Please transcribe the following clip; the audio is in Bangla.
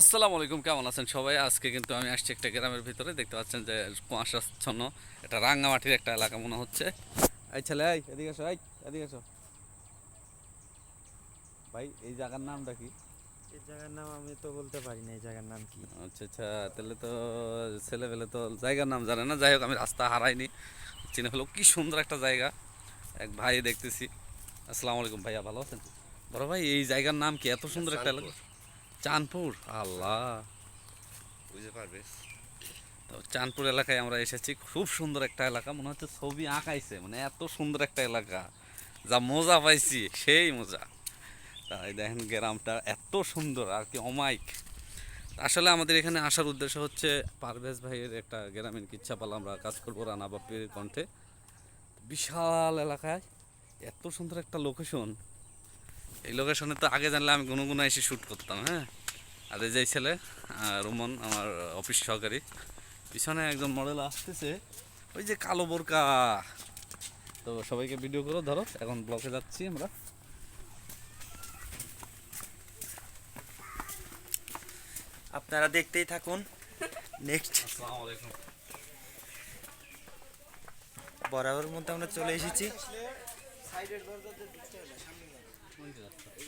আসসালামু আলাইকুম কেমন আছেন সবাই? আজকে কিন্তু আমি আসছি একটা গ্রামের ভিতরে দেখতে পাচ্ছেন যে কুয়াশাচ্ছন্ন এটা রাঙ্গামাটির একটা এলাকা মনে হচ্ছে। এই ছেলে এই এদিকে এসো এই এদিকে এসো ভাই এই জায়গার নামটা কি? এই জায়গার নাম আমি তো বলতে পারি না এই জায়গার নাম কি? আচ্ছা আচ্ছা তাহলে তো ছেলেবেলে তো জায়গার নাম জানে না। যাই হোক আমি রাস্তা হারাইনি চিনে হলো কি সুন্দর একটা জায়গা। এক ভাই দেখতেছি। আসসালামু আলাইকুম ভাইয়া ভালো আছেন? বড় ভাই এই জায়গার নাম কি? এত সুন্দর একটা এলাকা। চাঁদপুর? আল্লাহ। বুঝতে পারবে। তো চাঁদপুর এলাকায় আমরা এসেছি। খুব সুন্দর একটা এলাকা। মনে হচ্ছে ছবি আঁকাইছে। মানে এত সুন্দর একটা এলাকা। যা মজা পাইছি, সেই মজা। তাই দেখেন গ্রামটা এত সুন্দর, আর কি অমাইক আসলে আমাদের এখানে আসার উদ্দেশ্য হচ্ছে পারভেজ ভাইয়ের একটা গ্রামীণ কিচ্ছাপালা আমরা কাজ করব রানা বাপির কণ্ঠে। বিশাল এলাকায়। এত সুন্দর একটা লোকেশন এই লোকেশনে তো আগে জানলে আমি গুনো গুনো এসে শ্যুট করতাম হ্যাঁ? আর এই যে ছেলে রুমন আমার অফিস সহকারী পিছনে একজন মডেল আসতেছে ওই যে কালো বোরকা। তো সবাইকে ভিডিও করো ধরো এখন ব্লকে যাচ্ছি আমরা। আপনারা দেখতেই থাকুন। নেক্সট বরাবর মধ্যে আমরা চলে এসেছি। সাইডের দরজাতে ঢুকতে হবে সামনে যাবে